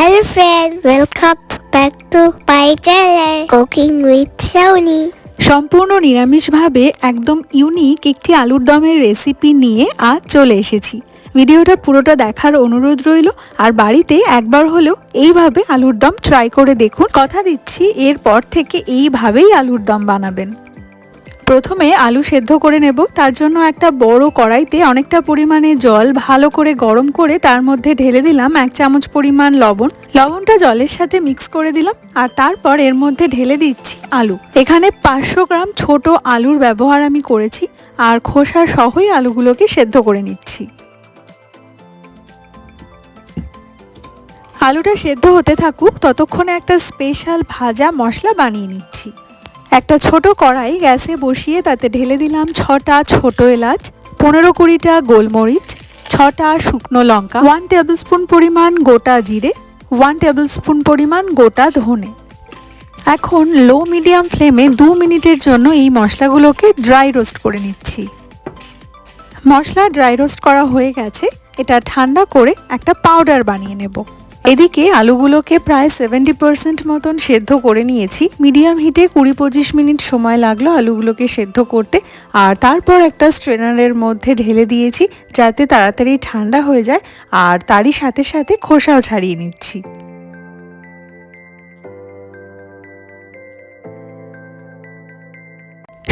Hello friend, welcome back to my channel Cooking with Shawnee. সম্পূর্ণ নিরামিষভাবে একদম unique একটি আলুর দমের রেসিপি নিয়ে আজ চলে এসেছি। ভিডিওটা পুরোটা দেখার অনুরোধ রইল আর বাড়িতে একবার হলেও এইভাবে আলুর দম ট্রাই করে দেখুন। কথা দিচ্ছি এরপর থেকে এইভাবেই আলুর দম বানাবেন। প্রথমে আলু সেদ্ধ করে নেব। তার জন্য একটা বড় কড়াইতে অনেকটা পরিমাণে জল ভালো করে গরম করে তার মধ্যে ঢেলে দিলাম এক চামচ পরিমাণ লবণ। লবণটা জলের সাথে মিক্স করে দিলাম আর তারপর এর মধ্যে ঢেলে দিচ্ছি আলু। এখানে পাঁচশো গ্রাম ছোট আলুর ব্যবহার আমি করেছি আর খোসা সহই আলুগুলোকে সেদ্ধ করে নিচ্ছি। আলুটা সেদ্ধ হতে থাকুক, ততক্ষণে একটা স্পেশাল ভাজা মশলা বানিয়ে নিচ্ছি। একটা ছোট কড়াই গ্যাসে বসিয়ে তাতে ঢেলে দিলাম ছটা ছোট এলাচ, পনেরো কুড়িটা গোলমরিচ, ছটা শুকনো লঙ্কা ওয়ান টেবিল স্পুন পরিমাণ গোটা জিরে ওয়ান টেবিল স্পুন পরিমাণ গোটা ধনে। এখন লো মিডিয়াম ফ্লেমে দু মিনিটের জন্য এই মশলাগুলোকে ড্রাই রোস্ট করে নিচ্ছি। মশলা ড্রাই রোস্ট করা হয়ে গেছে, এটা ঠান্ডা করে একটা পাউডার বানিয়ে নেব। এদিকে আলুগুলোকে প্রায় সেভেন্টি পার্সেন্ট মতন সেদ্ধ করে নিয়েছি। মিডিয়াম হিটে কুড়ি পঁচিশ মিনিট সময় লাগল আলুগুলোকে সেদ্ধ করতে। আর তারপর একটা স্ট্রেনারের মধ্যে ঢেলে দিয়েছি, যাতে তাড়াতাড়ি ঠান্ডা হয়ে যায়। আর তারই সাথে সাথে খোসাও ছাড়িয়ে নিচ্ছি।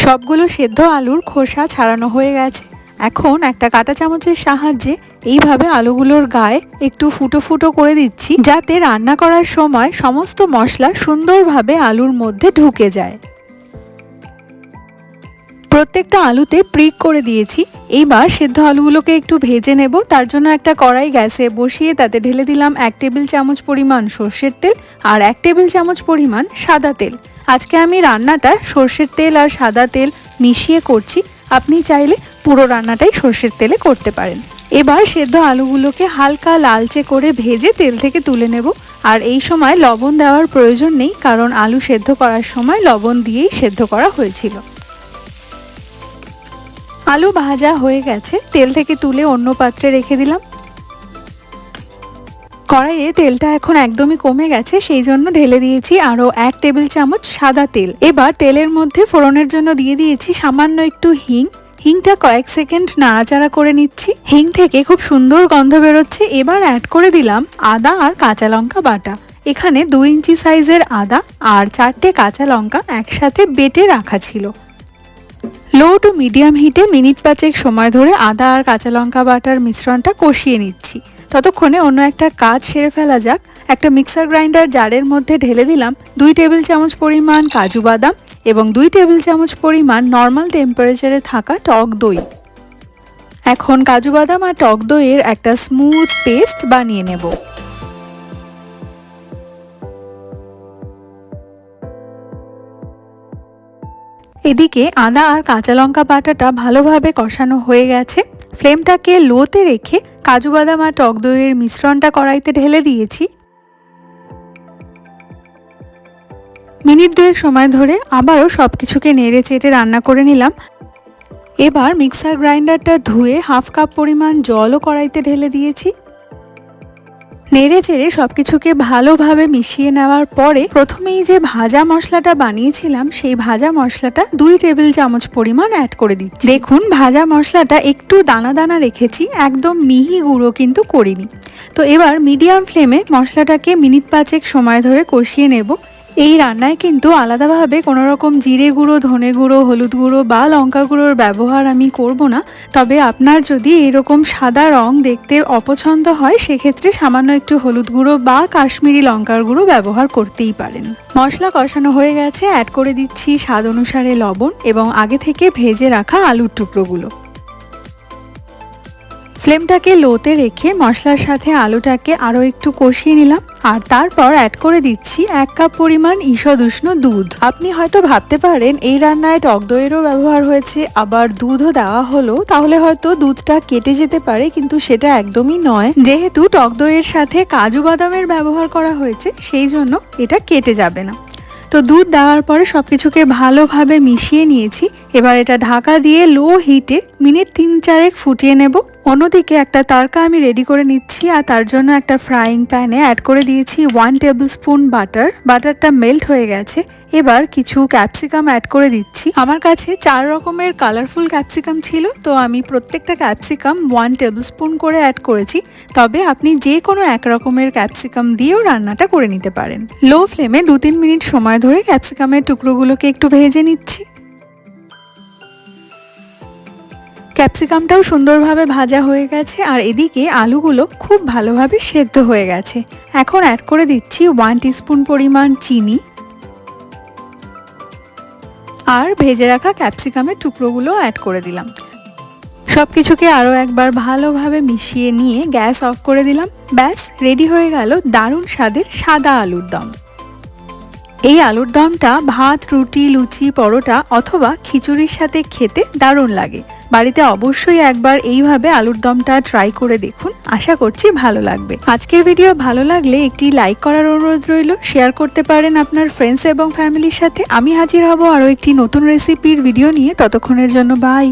সবগুলো সেদ্ধ আলুর খোসা ছাড়ানো হয়ে গেছে। এখন একটা কাঁটা চামচের সাহায্যে এইভাবে আলুগুলোর গায়ে একটু ফুটো ফুটো করে দিচ্ছি, যাতে রান্না করার সময় সমস্ত মশলা সুন্দরভাবে আলুর মধ্যে ঢুকে যায়। প্রত্যেকটা আলুতে প্রিক করে দিয়েছি। এইবার সেদ্ধ আলুগুলোকে একটু ভেজে নেব। তার জন্য একটা কড়াই গ্যাসে বসিয়ে তাতে ঢেলে দিলাম এক টেবিল চামচ পরিমাণ সর্ষের তেল আর এক টেবিল চামচ পরিমাণ সাদা তেল। আজকে আমি রান্নাটা সর্ষের তেল আর সাদা তেল মিশিয়ে করছি। আপনি চাইলে পুরো রান্নাটাই সর্ষের তেলে করতে পারেন। এবার সেদ্ধ আলুগুলোকে হালকা লালচে করে ভেজে তেল থেকে তুলে নেব। আর এই সময় লবণ দেওয়ার প্রয়োজন নেই, কারণ আলু সেদ্ধ করার সময় লবণ দিয়েই সেদ্ধ করা হয়েছিল। আলু ভাজা হয়ে গেছে, তেল থেকে তুলে অন্য পাত্রে রেখে দিলাম। কড়াইয়ে তেলটা এখন একদমই কমে গেছে, সেই জন্য ঢেলে দিয়েছি আরও এক টেবিল চামচ সাদা তেল। এবার তেলের মধ্যে ফোড়নের জন্য দিয়ে দিয়েছি সামান্য একটু হিং। হিংটা কয়েক সেকেন্ড নাড়াচাড়া করে নিচ্ছি। হিং থেকে খুব সুন্দর গন্ধ বেরোচ্ছে। এবার অ্যাড করে দিলাম আদা আর কাঁচা লঙ্কা বাটা। এখানে দু ইঞ্চি সাইজের আদা আর চারটে কাঁচা লঙ্কা একসাথে বেটে রাখা ছিল। লো টু মিডিয়াম হিটে মিনিট পাঁচেক সময় ধরে আদা আর কাঁচা লঙ্কা বাটার মিশ্রণটা কষিয়ে নিচ্ছি। ততক্ষণে অন্য একটা কাজ সেরে ফেলা যাক। একটা মিক্সার গ্রাইন্ডার জারের মধ্যে ঢেলে দিলাম। দুই টেবিল চামচ পরিমাণ কাজু বাদাম এবং দুই টেবিল চামচ পরিমাণ নর্মাল টেম্পারেচারে থাকা টক দই। এখন কাজু বাদাম আর টক দইয়ের একটা স্মুথ পেস্ট বানিয়ে নেব। এদিকে আদা আর কাঁচা লঙ্কা বাটাটা ভালোভাবে কষানো হয়ে গেছে। ফ্লেমটাকে লোতে রেখে কাজু বাদাম আর টক দইয়ের মিশ্রণটা কড়াইতে ঢেলে দিয়েছি। মিনিট দুয়েক সময় ধরে আবারও সব কিছুকে নেড়ে চেটে রান্না করে নিলাম। এবার মিক্সার গ্রাইন্ডারটা ধুয়ে হাফ কাপ পরিমাণ জলও কড়াইতে ঢেলে দিয়েছি। নেড়ে চেড়ে সব কিছুকে ভালোভাবে মিশিয়ে নেওয়ার পরে প্রথমেই যে ভাজা মশলাটা বানিয়েছিলাম, সেই ভাজা মশলাটা দুই টেবিল চামচ পরিমাণ অ্যাড করে দিচ্ছি। দেখুন, ভাজা মশলাটা একটু দানা দানা রেখেছি, একদম মিহি গুঁড়ো কিন্তু করিনি। তো এবার মিডিয়াম ফ্লেমে মশলাটাকে মিনিট পাঁচেক সময় ধরে কষিয়ে নেব। এই রান্নায় কিন্তু আলাদাভাবে কোনো রকম জিরে গুঁড়ো, ধনে গুঁড়ো, হলুদ গুঁড়ো বা লঙ্কা গুঁড়োর ব্যবহার আমি করব না। তবে আপনার যদি এরকম সাদা রং দেখতে অপছন্দ হয়, সেক্ষেত্রে সামান্য একটু হলুদ গুঁড়ো বা কাশ্মীরি লঙ্কার গুঁড়ো ব্যবহার করতেই পারেন। মশলা কষানো হয়ে গেছে অ্যাড করে দিচ্ছি স্বাদ অনুসারে লবণ এবং আগে থেকে ভেজে রাখা আলুর টুকরোগুলো। ফ্লেমটাকে লোতে রেখে মশলার সাথে আলুটাকে আরও একটু কষিয়ে নিলাম। আর তারপর অ্যাড করে দিচ্ছি এক কাপ পরিমাণ ঈষদ উষ্ণ দুধ। আপনি হয়তো ভাবতে পারেন, এই রান্নায় টক দইয়েরও ব্যবহার হয়েছে, আবার দুধও দেওয়া হলো, তাহলে হয়তো দুধটা কেটে যেতে পারে, কিন্তু সেটা একদমই নয়। যেহেতু টক দইয়ের সাথে কাজু বাদামের ব্যবহার করা হয়েছে, সেই জন্য এটা কেটে যাবে না। তো দুধ দেওয়ার পরে সব কিছুকে ভালোভাবে মিশিয়ে নিয়েছি। এবার এটা ঢাকা দিয়ে লো হিটে মিনিট তিন চারেক ফুটিয়ে নেব। অন্যদিকে একটা তারকা আমি রেডি করে নিচ্ছি আর তার জন্য একটা ফ্রাইং প্যানে অ্যাড করে দিয়েছি ওয়ান টেবিল স্পুন বাটার বাটারটা মেল্ট হয়ে গেছে। এবার কিছু ক্যাপসিকাম অ্যাড করে দিচ্ছি। আমার কাছে চার রকমের কালারফুল ক্যাপসিকাম ছিল, তো আমি প্রত্যেকটা ক্যাপসিকাম ওয়ান টেবিল স্পুন করে অ্যাড করেছি। তবে আপনি যে কোনো এক রকমের ক্যাপসিকাম দিয়েও রান্নাটা করে নিতে পারেন। লো ফ্লেমে দু তিন মিনিট সময় ধরে ক্যাপসিকামের টুকরোগুলোকে একটু ভেজে নিচ্ছি। ক্যাপসিকামটাও সুন্দরভাবে ভাজা হয়ে গেছে, আর এদিকে আলুগুলো খুব ভালোভাবে সেদ্ধ হয়ে গেছে। এখন অ্যাড করে দিচ্ছি ওয়ান টিস্পুন পরিমাণ চিনি। আর ভেজে রাখা ক্যাপসিকামের টুকরোগুলো অ্যাড করে দিলাম। সব কিছুকে আরও একবার ভালোভাবে মিশিয়ে নিয়ে গ্যাস অফ করে দিলাম। ব্যাস, রেডি হয়ে গেল দারুণ স্বাদের সাদা আলুর দম। এই আলুর দমটা ভাত, রুটি, লুচি, পরোটা অথবা খিচুড়ির সাথে খেতে দারুণ লাগে। বাড়িতে অবশ্যই একবার এইভাবে আলুর দমটা ট্রাই করে দেখুন। আশা করছি ভালো লাগবে। আজকের ভিডিও ভালো লাগলে একটি লাইক করার অনুরোধ রইল। শেয়ার করতে পারেন আপনার ফ্রেন্ডস এবং ফ্যামিলির সাথে। আমি হাজির হব আরও একটি নতুন রেসিপির ভিডিও নিয়ে। ততক্ষণের জন্য বাই